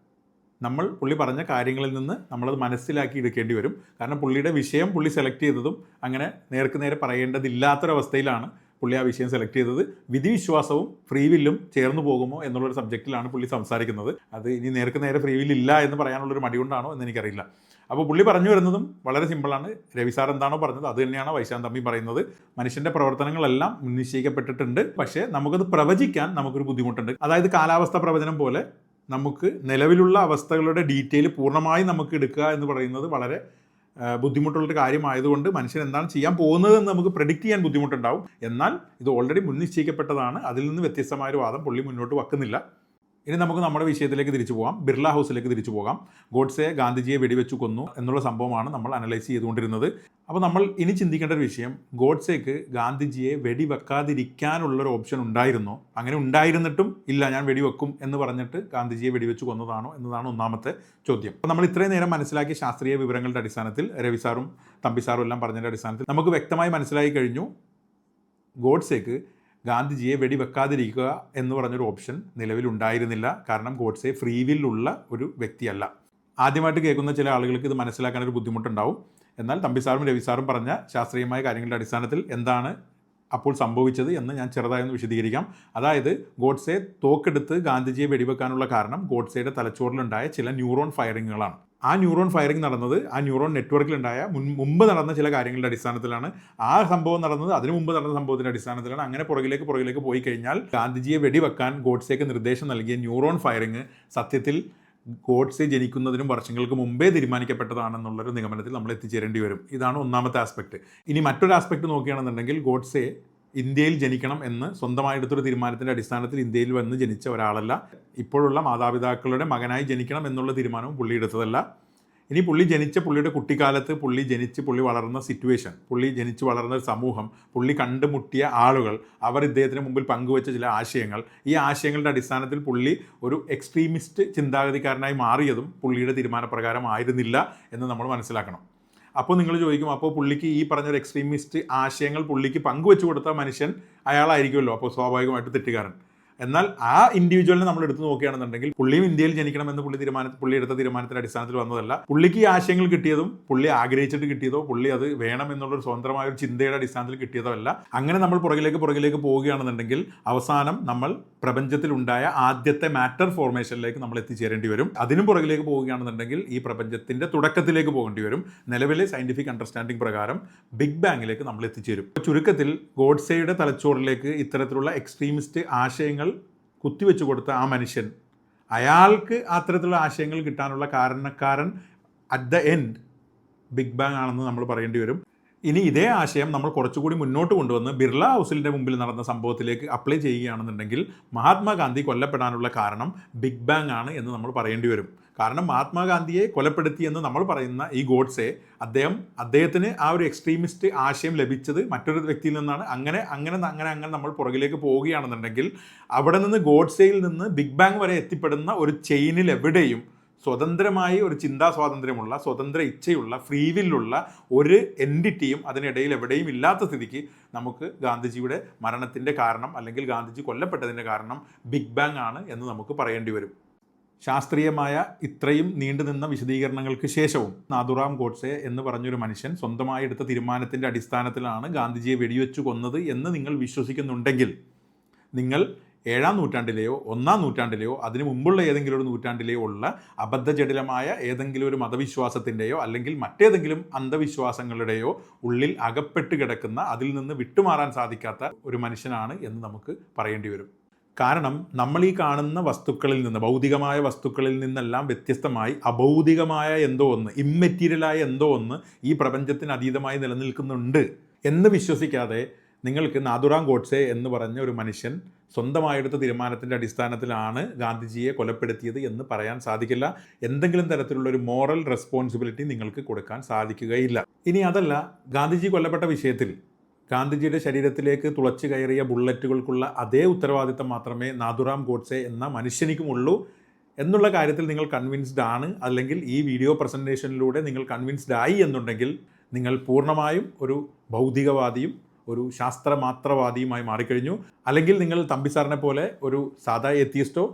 നമ്മൾ പുള്ളി പറഞ്ഞ കാര്യങ്ങളിൽ നിന്ന് നമ്മളത് മനസ്സിലാക്കി എടുക്കേണ്ടി വരും. കാരണം പുള്ളിയുടെ വിഷയം പുള്ളി സെലക്ട് ചെയ്തതും അങ്ങനെ നേർക്കുനേരെ പറയേണ്ടതില്ലാത്തൊരവസ്ഥയിലാണ് പുള്ളി ആ വിഷയം സെലക്ട് ചെയ്തത്. വിധിവിശ്വാസവും ഫ്രീ വില്ലും ചേർന്ന് പോകുമോ എന്നുള്ളൊരു സബ്ജക്റ്റിലാണ് പുള്ളി സംസാരിക്കുന്നത്. അത് ഇനി നേർക്ക് നേരെ ഫ്രീ വില്ലില്ല എന്ന് പറയാനുള്ളൊരു മടി കൊണ്ടാണോ എന്ന് എനിക്കറിയില്ല. അപ്പോൾ പുള്ളി പറഞ്ഞു വരുന്നതും വളരെ സിമ്പിളാണ് രവി സാർ എന്താണോ പറഞ്ഞത് അത് തന്നെയാണ് വൈശാന്തമ്മി പറയുന്നത്. മനുഷ്യന്റെ പ്രവർത്തനങ്ങളെല്ലാം നിശ്ചയിക്കപ്പെട്ടിട്ടുണ്ട്. പക്ഷേ നമുക്കത് പ്രവചിക്കാൻ നമുക്കൊരു ബുദ്ധിമുട്ടുണ്ട്. അതായത് കാലാവസ്ഥ പ്രവചനം പോലെ നമുക്ക് നിലവിലുള്ള അവസ്ഥകളുടെ ഡീറ്റെയിൽ പൂർണമായി നമുക്ക് എടുക്കുക എന്ന് പറയുന്നത് വളരെ ബുദ്ധിമുട്ടുള്ളൊരു കാര്യമായതുകൊണ്ട് മനുഷ്യൻ എന്താണ് ചെയ്യാൻ പോകുന്നതെന്ന് നമുക്ക് പ്രഡിക്റ്റ് ചെയ്യാൻ ബുദ്ധിമുട്ടുണ്ടാവും. എന്നാൽ ഇത് ഓൾറെഡി മുൻനിശ്ചയിക്കപ്പെട്ടതാണ്. അതിൽ നിന്ന് വ്യത്യസ്തമായ ഒരു വാദം പുള്ളി മുന്നോട്ട് വെക്കുന്നില്ല. ഇനി നമുക്ക് നമ്മുടെ വിഷയത്തിലേക്ക് തിരിച്ചു പോകാം ബിർള ഹൗസിലേക്ക് തിരിച്ചു പോകാം. ഗോഡ്സെ ഗാന്ധിജിയെ വെടിവെച്ചു കൊന്നു എന്നുള്ള സംഭവമാണ് നമ്മൾ അനലൈസ് ചെയ്തുകൊണ്ടിരുന്നത്. അപ്പോൾ നമ്മൾ ഇനി ചിന്തിക്കേണ്ട ഒരു വിഷയം ഗോഡ്സേക്ക് ഗാന്ധിജിയെ വെടിവെക്കാതിരിക്കാനുള്ള ഒരു ഓപ്ഷൻ ഉണ്ടായിരുന്നോ? അങ്ങനെ ഉണ്ടായിരുന്നിട്ടും ഇല്ല ഞാൻ വെടിവെക്കും എന്ന് പറഞ്ഞിട്ട് ഗാന്ധിജിയെ വെടിവെച്ചു കൊന്നതാണോ എന്നതാണ് ഒന്നാമത്തെ ചോദ്യം. അപ്പോൾ നമ്മൾ ഇത്രയും നേരം മനസ്സിലാക്കിയ ശാസ്ത്രീയ വിവരങ്ങളുടെ അടിസ്ഥാനത്തിൽ രവി സാറും തമ്പി സാറും എല്ലാം പറഞ്ഞതിന്റെ അടിസ്ഥാനത്തിൽ നമുക്ക് വ്യക്തമായി മനസ്സിലായി കഴിഞ്ഞു ഗോഡ്സെക്ക് ഗാന്ധിജിയെ വെടിവെക്കാതിരിക്കുക എന്ന് പറഞ്ഞൊരു ഓപ്ഷൻ നിലവിലുണ്ടായിരുന്നില്ല. കാരണം ഗോഡ്സെ ഫ്രീ വില്ലുള്ള ഒരു വ്യക്തിയല്ല. ആദ്യമായിട്ട് കേൾക്കുന്ന ചില ആളുകൾക്ക് ഇത് മനസ്സിലാക്കാൻ ഒരു ബുദ്ധിമുട്ടുണ്ടാവും. എന്നാൽ തമ്പിസാറും രവിസാറും രവി സാറും പറഞ്ഞ ശാസ്ത്രീയമായ കാര്യങ്ങളുടെ അടിസ്ഥാനത്തിൽ എന്താണ് അപ്പോൾ സംഭവിച്ചത് എന്ന് ഞാൻ ചെറുതായി ഒന്ന് വിശദീകരിക്കാം. അതായത് ഗോഡ്സെ തോക്കെടുത്ത് ഗാന്ധിജിയെ വെടിവെക്കാനുള്ള കാരണം ഗോഡ്സെയുടെ തലച്ചോറിലുണ്ടായ ചില ന്യൂറോൺ ഫയറിങ്ങുകളാണ്. ആ ന്യൂറോൺ ഫയറിംഗ് നടന്നത് ആ ന്യൂറോൺ നെറ്റ്വർക്കിലുണ്ടായ മുൻ മുമ്പ് നടന്ന ചില കാര്യങ്ങളുടെ അടിസ്ഥാനത്തിലാണ്. ആ സംഭവം നടന്നത് അതിനു മുമ്പ് നടന്ന സംഭവത്തിന്റെ അടിസ്ഥാനത്തിലാണ്. അങ്ങനെ പുറകിലേക്ക് പുറകിലേക്ക് പോയി കഴിഞ്ഞാൽ ഗാന്ധിജിയെ വെടിവെക്കാൻ ഗോഡ്സേക്ക് നിർദ്ദേശം നൽകിയ ന്യൂറോൺ ഫയറിംഗ് സത്യത്തിൽ ഗോഡ്സെ ജനിക്കുന്നതിനും വർഷങ്ങൾക്ക് മുമ്പേ തീരുമാനിക്കപ്പെട്ടതാണെന്നുള്ളൊരു നിഗമനത്തിൽ നമ്മൾ എത്തിച്ചേരേണ്ടി വരും. ഇതാണ് ഒന്നാമത്തെ ആസ്പെക്ട്. ഇനി മറ്റൊരു ആസ്പെക്ട് നോക്കുകയാണെന്നുണ്ടെങ്കിൽ ഗോഡ്സെ ഇന്ത്യയിൽ ജനിക്കണം എന്ന് സ്വന്തമായി എടുത്തൊരു തീരുമാനത്തിന്റെ അടിസ്ഥാനത്തിൽ ഇന്ത്യയിൽ വന്ന് ജനിച്ച ഒരാളല്ല. ഇപ്പോഴുള്ള മാതാപിതാക്കളുടെ മകനായി ജനിക്കണം എന്നുള്ള തീരുമാനവും പുള്ളി എടുത്തതല്ല. ഇനി പുള്ളി ജനിച്ച പുള്ളിയുടെ കുട്ടിക്കാലത്ത് പുള്ളി ജനിച്ച് പുള്ളി വളർന്ന സിറ്റുവേഷൻ പുള്ളി ജനിച്ച് വളർന്ന ഒരു സമൂഹം പുള്ളി കണ്ടുമുട്ടിയ ആളുകൾ അവർ ഇദ്ദേഹത്തിന് മുമ്പിൽ പങ്കുവച്ച ചില ആശയങ്ങൾ ഈ ആശയങ്ങളുടെ അടിസ്ഥാനത്തിൽ പുള്ളി ഒരു എക്സ്ട്രീമിസ്റ്റ് ചിന്താഗതിക്കാരനായി മാറിയതും പുള്ളിയുടെ തീരുമാനപ്രകാരം ആയിരുന്നില്ല എന്ന് നമ്മൾ മനസ്സിലാക്കണം. അപ്പോൾ നിങ്ങൾ ചോദിക്കും അപ്പോൾ പുള്ളിക്ക് ഈ പറഞ്ഞൊരു എക്സ്ട്രീമിസ്റ്റ് ആശയങ്ങൾ പുള്ളിക്ക് പങ്കുവെച്ചു കൊടുത്ത മനുഷ്യൻ അയാളായിരിക്കുമല്ലോ? അപ്പോൾ സ്വാഭാവികമായിട്ട് തെറ്റുകാരൻ. എന്നാൽ ആ ഇൻഡിവിജ്വലിനെ നമ്മൾ എടുത്തു നോക്കുകയാണെന്നുണ്ടെങ്കിൽ പുള്ളിയും ഇന്ത്യയിൽ ജനിക്കണമെന്ന് പുള്ളി തീരുമാന പുള്ളി എടുത്ത തീരുമാനത്തിന്റെ അടിസ്ഥാനത്തിൽ വന്നതല്ല. പുള്ളിക്ക് ഈ ആശയങ്ങൾ കിട്ടിയതും പുള്ളി ആഗ്രഹിച്ചിട്ട് കിട്ടിയതോ പുള്ളി അത് വേണം എന്നുള്ളൊരു സ്വതന്ത്രമായ ഒരു ചിന്തയുടെ അടിസ്ഥാനത്തിൽ കിട്ടിയതോ അല്ല അങ്ങനെ നമ്മൾ പുറകിലേക്ക് പുറകിലേക്ക് പോവുകയാണെന്നുണ്ടെങ്കിൽ അവസാനം നമ്മൾ പ്രപഞ്ചത്തിലുണ്ടായ ആദ്യത്തെ മാറ്റർ ഫോർമേഷനിലേക്ക് നമ്മൾ എത്തിച്ചേരേണ്ടി വരും. അതിനും പുറകിലേക്ക് പോവുകയാണെന്നുണ്ടെങ്കിൽ ഈ പ്രപഞ്ചത്തിന്റെ തുടക്കത്തിലേക്ക് പോകേണ്ടി വരും. നിലവിലെ സയന്റിഫിക് അണ്ടർസ്റ്റാൻഡിംഗ് പ്രകാരം ബിഗ് ബാങ്ങിലേക്ക് നമ്മൾ എത്തിച്ചേരും. ചുരുക്കത്തിൽ ഗോഡ്സെയുടെ തലച്ചോറിലേക്ക് ഇത്തരത്തിലുള്ള എക്സ്ട്രീമിസ്റ്റ് ആശയങ്ങൾ കുത്തിവെച്ചു കൊടുത്ത ആ മനുഷ്യൻ അയാൾക്ക് അത്തരത്തിലുള്ള ആശയങ്ങൾ കിട്ടാനുള്ള കാരണക്കാരൻ at the end big bang ആണെന്ന് നമ്മൾ പറയേണ്ടി വരും. ഇനി ഇതേ ആശയം നമ്മൾ കുറച്ചുകൂടി മുന്നോട്ട് കൊണ്ടുവന്ന് ബിർള ഹൗസിന്റെ മുമ്പിൽ നടന്ന സംഭവത്തിലേക്ക് അപ്ലൈ ചെയ്യുകയാണെന്നുണ്ടെങ്കിൽ മഹാത്മാഗാന്ധി കൊല്ലപ്പെടാനുള്ള കാരണം ബിഗ് ബാങ് ആണ് എന്ന് നമ്മൾ പറയേണ്ടി വരും. കാരണം മഹാത്മാഗാന്ധിയെ കൊലപ്പെടുത്തി എന്ന് നമ്മൾ പറയുന്ന ഈ ഗോഡ്സെ അദ്ദേഹം അദ്ദേഹത്തിന് ആ ഒരു എക്സ്ട്രീമിസ്റ്റ് ആശയം ലഭിച്ചത് മറ്റൊരു വ്യക്തിയിൽ നിന്നാണ്. അങ്ങനെ അങ്ങനെ അങ്ങനെ അങ്ങനെ നമ്മൾ പുറകിലേക്ക് പോവുകയാണെന്നുണ്ടെങ്കിൽ അവിടെ നിന്ന് ഗോഡ്സെയിൽ നിന്ന് ബിഗ് ബാങ് വരെ എത്തിപ്പെടുന്ന ഒരു ചെയിനിൽ എവിടെയും സ്വതന്ത്രമായി ഒരു ചിന്താ സ്വാതന്ത്ര്യമുള്ള സ്വതന്ത്ര ഇച്ഛയുള്ള ഫ്രീ വില്ലുള്ള ഒരു എന്റിറ്റിയും അതിനിടയിൽ എവിടെയും ഇല്ലാത്ത സ്ഥിതിക്ക് നമുക്ക് ഗാന്ധിജിയുടെ മരണത്തിന്റെ കാരണം അല്ലെങ്കിൽ ഗാന്ധിജി കൊല്ലപ്പെട്ടതിന്റെ കാരണം ബിഗ് ബാങ് ആണ് എന്ന് നമുക്ക് പറയേണ്ടി വരും. ശാസ്ത്രീയമായ ഇത്രയും നീണ്ടുനിന്ന വിശദീകരണങ്ങൾക്ക് ശേഷവും നാഥുറാം ഗോഡ്സെ എന്ന് പറഞ്ഞൊരു മനുഷ്യൻ സ്വന്തമായി എടുത്ത തീരുമാനത്തിന്റെ അടിസ്ഥാനത്തിലാണ് ഗാന്ധിജിയെ വെടിവെച്ചു കൊന്നത് എന്ന് നിങ്ങൾ വിശ്വസിക്കുന്നുണ്ടെങ്കിൽ നിങ്ങൾ ഏഴാം നൂറ്റാണ്ടിലെയോ ഒന്നാം നൂറ്റാണ്ടിലെയോ അതിനു മുമ്പുള്ള ഏതെങ്കിലും ഒരു നൂറ്റാണ്ടിലെയോ ഉള്ള അബദ്ധജടിലമായ ഏതെങ്കിലും ഒരു മതവിശ്വാസത്തിന്റെയോ അല്ലെങ്കിൽ മറ്റേതെങ്കിലും അന്ധവിശ്വാസങ്ങളുടെയോ ഉള്ളിൽ അകപ്പെട്ട് കിടക്കുന്ന അതിൽ നിന്ന് വിട്ടുമാറാൻ സാധിക്കാത്ത ഒരു മനുഷ്യനാണ് എന്ന് നമുക്ക് പറയേണ്ടി വരും. കാരണം നമ്മൾ ഈ കാണുന്ന വസ്തുക്കളിൽ നിന്ന് ഭൗതികമായ വസ്തുക്കളിൽ നിന്നെല്ലാം വ്യത്യസ്തമായി അഭൗതികമായ എന്തോ ഒന്ന് ഇമ്മെറ്റീരിയലായ എന്തോ ഒന്ന് ഈ പ്രപഞ്ചത്തിന് അതീതമായി നിലനിൽക്കുന്നുണ്ട് എന്ന് വിശ്വസിക്കാതെ നിങ്ങൾക്ക് നാദുറാം ഗോഡ്സെ എന്ന് പറഞ്ഞ ഒരു മനുഷ്യൻ സ്വന്തമായെടുത്ത തീരുമാനത്തിന്റെ അടിസ്ഥാനത്തിലാണ് ഗാന്ധിജിയെ കൊലപ്പെടുത്തിയത് എന്ന് പറയാൻ സാധിക്കില്ല. എന്തെങ്കിലും തരത്തിലുള്ള ഒരു മോറൽ റെസ്പോൺസിബിലിറ്റി നിങ്ങൾക്ക് കൊടുക്കാൻ സാധിക്കുകയില്ല. ഇനി അതല്ല ഗാന്ധിജി കൊല്ലപ്പെട്ട വിഷയത്തിൽ ഗാന്ധിജിയുടെ ശരീരത്തിലേക്ക് തുളച്ചു കയറിയ ബുള്ളറ്റുകൾക്കുള്ള അതേ ഉത്തരവാദിത്തം മാത്രമേ നാഥുറാം ഗോഡ്സെ എന്ന മനുഷ്യനിക്കുമുള്ളൂ എന്നുള്ള കാര്യത്തിൽ നിങ്ങൾ കൺവിൻസ്ഡ് ആണ്. അല്ലെങ്കിൽ ഈ വീഡിയോ പ്രസന്റേഷനിലൂടെ നിങ്ങൾ കൺവിൻസ്ഡ് ആയി എന്നുണ്ടെങ്കിൽ നിങ്ങൾ പൂർണമായും ഒരു ഭൗതികവാദിയും ഒരു ശാസ്ത്രമാത്രവാദിയുമായി മാറിക്കഴിഞ്ഞു. അല്ലെങ്കിൽ നിങ്ങൾ തമ്പി സാറിനെ പോലെ ഒരു സാധാ എത്തിയസ്റ്റോ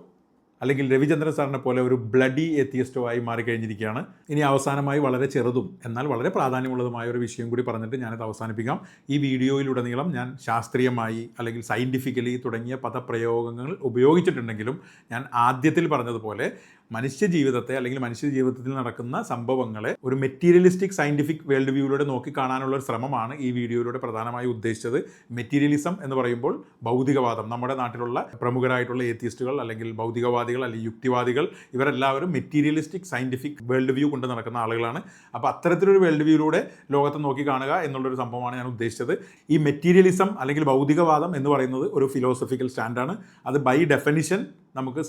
അല്ലെങ്കിൽ രവിചന്ദ്രൻ സാറിനെ പോലെ ഒരു ബ്ലഡി എത്തിയസ്റ്റോ ആയി മാറിക്കഴിഞ്ഞിരിക്കുകയാണ്. ഇനി അവസാനമായി വളരെ ചെറുതും എന്നാൽ വളരെ പ്രാധാന്യമുള്ളതുമായ ഒരു വിഷയം കൂടി പറഞ്ഞിട്ട് ഞാനത് അവസാനിപ്പിക്കാം. ഈ വീഡിയോയിലുടനീളം ഞാൻ ശാസ്ത്രീയമായി അല്ലെങ്കിൽ സയന്റിഫിക്കലി തുടങ്ങിയ പദപ്രയോഗങ്ങൾ ഉപയോഗിച്ചിട്ടുണ്ടെങ്കിലും ഞാൻ ആദ്യത്തിൽ പറഞ്ഞതുപോലെ മനുഷ്യ ജീവിതത്തെ അല്ലെങ്കിൽ മനുഷ്യ ജീവിതത്തിൽ നടക്കുന്ന സംഭവങ്ങളെ ഒരു മെറ്റീരിയലിസ്റ്റിക് സയന്റിഫിക് വേൾഡ് വ്യൂവിലൂടെ നോക്കിക്കാണാനുള്ള ഒരു ശ്രമമാണ് ഈ വീഡിയോയിലൂടെ പ്രധാനമായി ഉദ്ദേശിച്ചത്. മെറ്റീരിയലിസം എന്ന് പറയുമ്പോൾ ഭൗതികവാദം. നമ്മുടെ നാട്ടിലുള്ള പ്രമുഖരായിട്ടുള്ള ഏത്തിയിസ്റ്റുകൾ അല്ലെങ്കിൽ ഭൗതികവാദികൾ അല്ലെങ്കിൽ യുക്തിവാദികൾ ഇവരെല്ലാവരും മെറ്റീരിയലിസ്റ്റിക് സയന്റിഫിക് വേൾഡ് വ്യൂ കൊണ്ട് നടക്കുന്ന ആളുകളാണ്. അപ്പോൾ അത്തരത്തിലൊരു വേൾഡ് വ്യൂയിലൂടെ ലോകത്തെ നോക്കി കാണുക എന്നുള്ളൊരു സംഭവമാണ് ഞാൻ ഉദ്ദേശിച്ചത്. ഈ മെറ്റീരിയലിസം അല്ലെങ്കിൽ ഭൗതികവാദം എന്ന് പറയുന്നത് ഒരു ഫിലോസഫിക്കൽ സ്റ്റാൻഡാണ് അത് ബൈ ഡെഫിനിഷൻ നമുക്ക്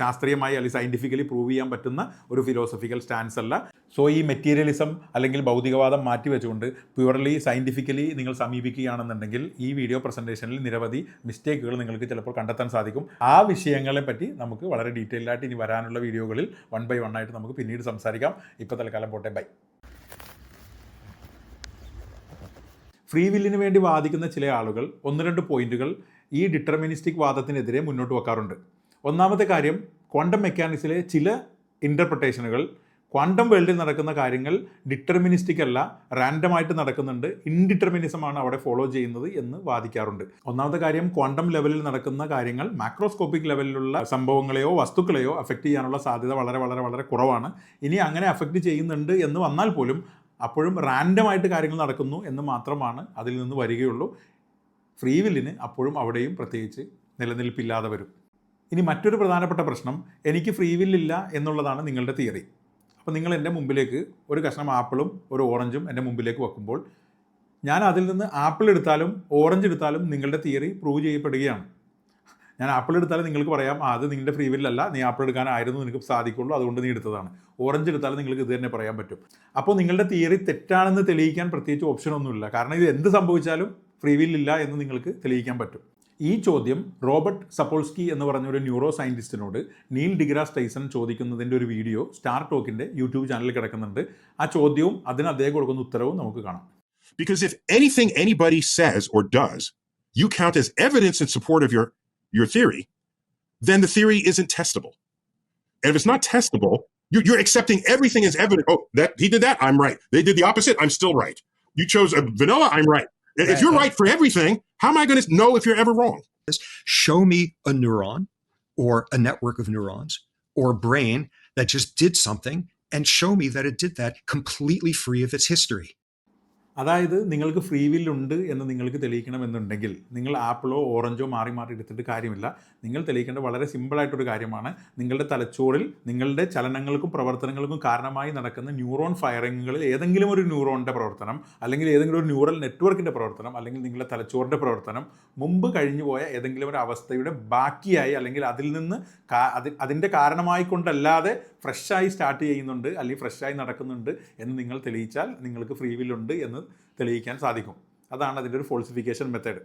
ശാസ്ത്രീയമായി അല്ലെങ്കിൽ സയന്റിഫിക്കലി പ്രൂവ് ചെയ്യാൻ പറ്റുന്ന ഒരു ഫിലോസഫിക്കൽ സ്റ്റാൻസ് അല്ല. സോ ഈ മെറ്റീരിയലിസം അല്ലെങ്കിൽ ഭൗതികവാദം മാറ്റി വെച്ചുകൊണ്ട് പ്യുവർലി സയന്റിഫിക്കലി നിങ്ങൾ സമീപിക്കുകയാണെന്നുണ്ടെങ്കിൽ ഈ വീഡിയോ പ്രസന്റേഷനിൽ നിരവധി മിസ്റ്റേക്കുകൾ നിങ്ങൾക്ക് ചിലപ്പോൾ കണ്ടെത്താൻ സാധിക്കും. ആ വിഷയങ്ങളെ പറ്റി നമുക്ക് വളരെ ഡീറ്റെയിൽഡ് ആയിട്ട് ഇനി വരാനുള്ള വീഡിയോകളിൽ വൺ ബൈ വൺ ആയിട്ട് നമുക്ക് പിന്നീട് സംസാരിക്കാം. ഇപ്പോൾ തൽക്കാലം പോട്ടെ. ബൈ ഫ്രീ വില്ലിന് വേണ്ടി വാദിക്കുന്ന ചില ആളുകൾ ഒന്ന് രണ്ട് പോയിന്റുകൾ ഈ ഡിറ്റർമിനിസ്റ്റിക് വാദത്തിനെതിരെ മുന്നോട്ട് വെക്കാറുണ്ട്. ഒന്നാമത്തെ കാര്യം ക്വാണ്ടം മെക്കാനിക്സിലെ ചില ഇന്റർപ്രിട്ടേഷനുകൾ ക്വാണ്ടം വേൾഡിൽ നടക്കുന്ന കാര്യങ്ങൾ ഡിറ്റർമിനിസ്റ്റിക് അല്ല റാൻഡം ആയിട്ട് നടക്കുന്നുണ്ട് ഇൻഡിറ്റർമിനിസമാണ് അവിടെ ഫോളോ ചെയ്യുന്നത് എന്ന് വാദിക്കാറുണ്ട്. ഒന്നാമത്തെ കാര്യം ക്വാണ്ടം ലെവലിൽ നടക്കുന്ന കാര്യങ്ങൾ മാക്രോസ്കോപ്പിക് ലെവലിലുള്ള സംഭവങ്ങളെയോ വസ്തുക്കളെയോ അഫക്റ്റ് ചെയ്യാനുള്ള സാധ്യത വളരെ വളരെ വളരെ കുറവാണ്. ഇനി അങ്ങനെ അഫക്റ്റ് ചെയ്യുന്നുണ്ട് എന്ന് വന്നാൽ പോലും അപ്പോഴും റാൻഡമായിട്ട് കാര്യങ്ങൾ നടക്കുന്നു എന്ന് മാത്രമാണ് അതിൽ നിന്ന് വരികയുള്ളൂ. ഫ്രീ വില്ലിന് അപ്പോഴും അവിടെയും പ്രത്യേകിച്ച് നിലനിൽപ്പില്ലാതെ വരും. ഇനി മറ്റൊരു പ്രധാനപ്പെട്ട പ്രശ്നം എനിക്ക് ഫ്രീ വില്ലില്ല എന്നുള്ളതാണ് നിങ്ങളുടെ തിയറി അപ്പോൾ നിങ്ങൾ എന്റെ മുമ്പിലേക്ക് ഒരു കഷ്ണം ആപ്പിളും ഒരു ഓറഞ്ചും എന്റെ മുമ്പിലേക്ക് വെക്കുമ്പോൾ ഞാൻ അതിൽ നിന്ന് ആപ്പിൾ എടുത്താലും ഓറഞ്ച് എടുത്താലും നിങ്ങളുടെ തിയറി പ്രൂവ് ചെയ്യപ്പെടുകയാണ്. ഞാൻ ആപ്പിൾ എടുത്താലും നിങ്ങൾക്ക് പറയാം അത് നിങ്ങളുടെ ഫ്രീ വില്ലല്ല നീ ആപ്പിൾ എടുക്കാനായിരുന്നു നിനക്ക് സാധിക്കുള്ളൂ. അതുകൊണ്ട് നീ എടുത്തതാണ്. ഓറഞ്ച് എടുത്താലും നിങ്ങൾക്ക് ഇത് തന്നെ പറയാൻ പറ്റും. അപ്പോൾ നിങ്ങളുടെ തിയറി തെറ്റാണെന്ന് തെളിയിക്കാൻ പ്രത്യേകിച്ച് ഓപ്ഷനൊന്നുമില്ല കാരണം ഇത് എന്ത് സംഭവിച്ചാലും ഫ്രീ വില്ലില്ല എന്ന് നിങ്ങൾക്ക് തെളിയിക്കാൻ പറ്റും. ഈ ചോദ്യം റോബർട്ട് സപ്പോൾസ്കി എന്ന് പറഞ്ഞ ഒരു ന്യൂറോ സയന്റിസ്റ്റിനോട് നീൽ ഡിഗ്രാസ് ടൈസൺ ചോദിക്കുന്നതിന്റെ ഒരു വീഡിയോ സ്റ്റാർ ടോക്കിന്റെ യൂട്യൂബ് ചാനലിൽ കിടക്കുന്നുണ്ട് ആ ചോദ്യവും അതിന് അദ്ദേഹം കൊടുക്കുന്ന ഉത്തരവും നമുക്ക് കാണാം Because if anything anybody says or does, you count as evidence in support of your, your theory, then the theory isn't testable. And if it's not testable, you, you're accepting everything as evidence. Oh, that he did that, I'm right. They did the opposite, I'm still right. You chose a vanilla, I'm right. If Right. you're right for everything, how am I going to know if you're ever wrong? show me a neuron or a network of neurons or a brain that just did something and show me that it did that completely free of its history. അതായത് നിങ്ങൾക്ക് ഫ്രീ വില്ലുണ്ട് എന്ന് നിങ്ങൾക്ക് തെളിയിക്കണമെന്നുണ്ടെങ്കിൽ നിങ്ങൾ ആപ്പിളോ ഓറഞ്ചോ മാറി മാറി എടുത്തിട്ട് കാര്യമില്ല. നിങ്ങൾ തെളിയിക്കേണ്ട വളരെ സിമ്പിളായിട്ടൊരു കാര്യമാണ്. നിങ്ങളുടെ തലച്ചോറിൽ നിങ്ങളുടെ ചലനങ്ങൾക്കും പ്രവർത്തനങ്ങൾക്കും കാരണമായി നടക്കുന്ന ന്യൂറോൺ ഫയറിങ്ങുകളിൽ ഏതെങ്കിലും ഒരു ന്യൂറോണിന്റെ പ്രവർത്തനം അല്ലെങ്കിൽ ഏതെങ്കിലും ഒരു ന്യൂറൽ നെറ്റ്വർക്കിന്റെ പ്രവർത്തനം അല്ലെങ്കിൽ നിങ്ങളുടെ തലച്ചോറിന്റെ പ്രവർത്തനം മുമ്പ് കഴിഞ്ഞു പോയ ഏതെങ്കിലും ഒരു അവസ്ഥയുടെ ബാക്കിയായി അല്ലെങ്കിൽ അതിൽ നിന്ന് അതിന്റെ കാരണമായി കൊണ്ടല്ലാതെ ഫ്രഷായി സ്റ്റാർട്ട് ചെയ്യുന്നുണ്ട് അല്ലെങ്കിൽ ഫ്രഷായി നടക്കുന്നുണ്ട് എന്ന് നിങ്ങൾ തെളിയിച്ചാൽ നിങ്ങൾക്ക് ഫ്രീ വില്ലുണ്ട് എന്ന് തെളിയിക്കാൻ സാധിക്കും. അതാണ് അതിന്റെ ഒരു ഫോൾസിഫിക്കേഷൻ മെത്തേഡ്